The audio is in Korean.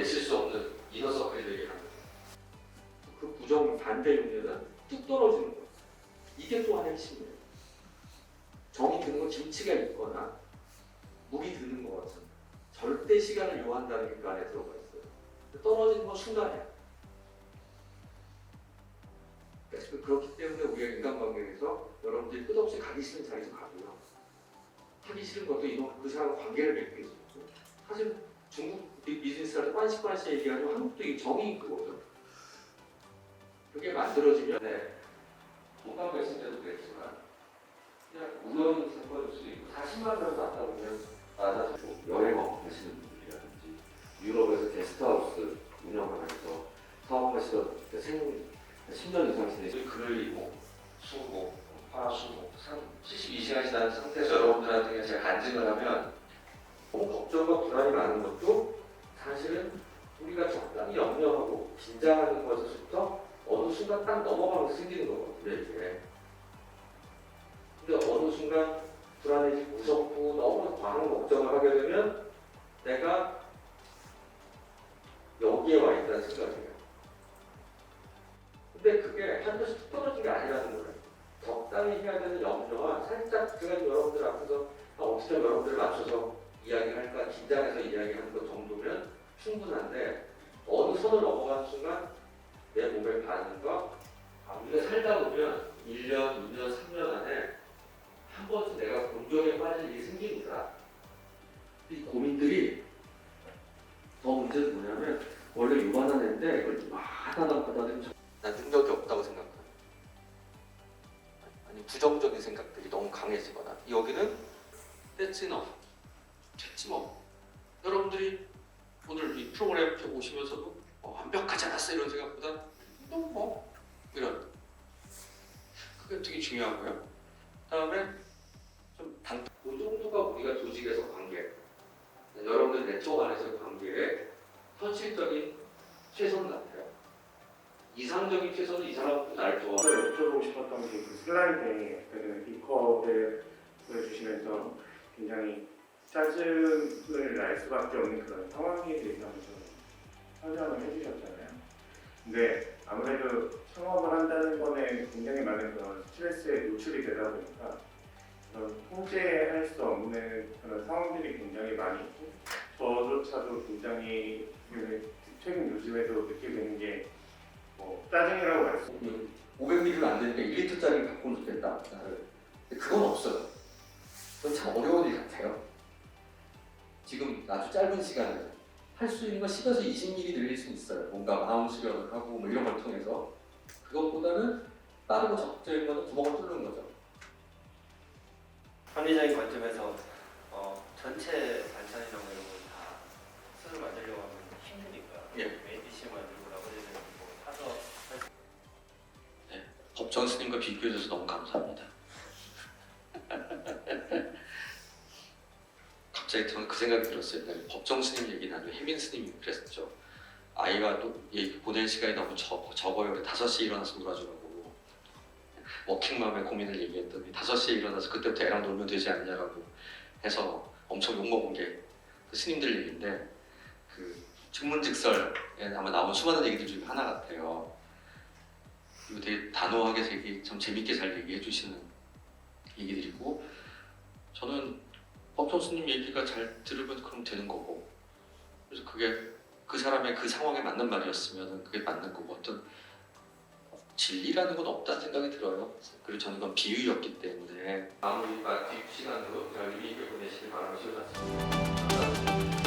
내실 수 없는 이너 서클들이 그 부정 반대 윤리는 뚝 떨어지는 거예요. 이게 또 하나의 핵심이에요. 정이 드는 건 김치가 있거나 물이 드는 것 같은 절대 시간을 요한다는 게 그 안에 들어가 있어요. 떨어지는 건 순간이야. 그러니까 그렇기 때문에 우리가 인간관계에서 여러분들이 끝없이 가기 싫은 자리에서 가고요. 하기 싫은 것도 이놈 그 사람과 관계를 맺게 해주고 사실 중국 비- 비즈니스할 때 빤시빤시 얘기하면 한국도 이 정이 그거죠. 그게 만들어지면 네. 건강 말씀 때도 그랬지만 그냥 우연히 사건일 수도 있고 40만 명 왔다 보면 맞아서 여행 하시는 분들이라든지 유럽에서 게스트하우스 운영하면서 사업하시던 그생 10년 이상 지내신 글을 읽고 수고 화수고 72시간 지난 상태에서 여러분들한테 제가 간증을 하면 너무 걱정과 불안이 많은 것도 사실은 우리가 적당히 염려하고 긴장하는 것에서부터 어느 순간 딱 넘어가면서 생기는 거거든요 이게. 근데 어느 순간 불안해지고 무섭고 너무 과한 걱정을 하게 되면 내가 여기에 와 있다는 생각이에요. 근데 그게 한도씩 툭 떨어진 게 아니라는 거예요. 적당히 해야 되는 염려와 살짝 제가 여러분들 앞에서 아, 어떻게 여러분들 맞춰서 이야기할까 긴장해서 이야기하는 것 정도면 충분한데 어느 선을 넘어가는 순간 내 몸의 반응과 아, 우리가 살다 보면 1년, 2년, 3년 안에 한 번쯤 내가 곤경에 빠질 일이 생깁니다. 이 고민들이 더 문제는 뭐냐면 원래 요만한 애인데 이걸 막 하다 하다 보면 난 능력이 없다고 생각하는 아니 부정적인 생각들이 너무 강해지거나. 여기는 that's enough 됐지 뭐 여러분들이 오늘 이 프로그램 이렇게 오시면서도 어, 완벽하지 않았어 이런 생각보다? 또뭐 이런. 그게 되게 중요하고요. 다음에 좀 단, 그 정도가 우리가 조직에서 관계 여러분들 네트워크 안에서의 관계의 현실적인 최선 같아요. 이상적인 최선은 이 사람은 나를 좋아 여쭤보고 싶었던 게 그 슬라이드에 그 비커를 보여주시면서 굉장히 짜증을 날 수밖에 없는 그런 상황에 대해서 좀 설명을 해주셨잖아요. 근데 아무래도 창업을 한다는 거는 굉장히 많은 그런 스트레스에 노출이 되다 보니까 그런 통제할 수 없는 그런 상황들이 굉장히 많이 있고 저조차도 굉장히 그 최근 요즘에도 느끼게 되는 게 뭐 짜증이라고 말씀 500ml가 안 되니까 1리터짜리 갖고 오면 좋겠다. 근데 그건 없어요. 그건 참 어려운 일 같아요. 지금 아주 짧은 시간에 할 수 있는 건 10에서 20ml 늘릴 수 있어요. 뭔가 마음 수련을 하고 뭐 이런 걸 통해서. 그것보다는 빠르고 적절한 거는 구멍을 뚫는 거죠. 합리적인 관점에서 어, 전체 반찬이나 뭐 이런 걸다 술을 만들려고 하면 힘드니까 예. 메인 디시 만들고 나머지는 뭐 사서 할 수- 법정 스님과 비교해줘서 너무 감사합니다. 갑자기 저는 그 생각이 들었어요. 법정 스님 얘기 나누고 혜민 스님이 그랬었죠. 아이가 또 보낼 시간이 너무 적, 적어요. 그래서 5시에 일어나서 놀아주라고. 워킹맘의 고민을 얘기했더니 5시에 일어나서 그때부터 애랑 놀면 되지 않냐라고 해서 엄청 욕먹은 게 그 스님들 얘기인데 그 증문즉설에 아마 나온 수많은 얘기들 중에 하나 같아요. 그리고 되게 단호하게 되게 참 재밌게 잘 얘기해 주시는 법정스님 얘기가 잘 들으면 그럼 되는 거고. 그래서 그게 그 사람의 그 상황에 맞는 말이었으면 그게 맞는 거고. 어떤 진리라는 건 없다는 생각이 들어요. 그리고 저는 이건 비유였기 때문에. 마무리 뒷 시간으로 잘 유익하게 보내시길 바라면서 시작하겠습니다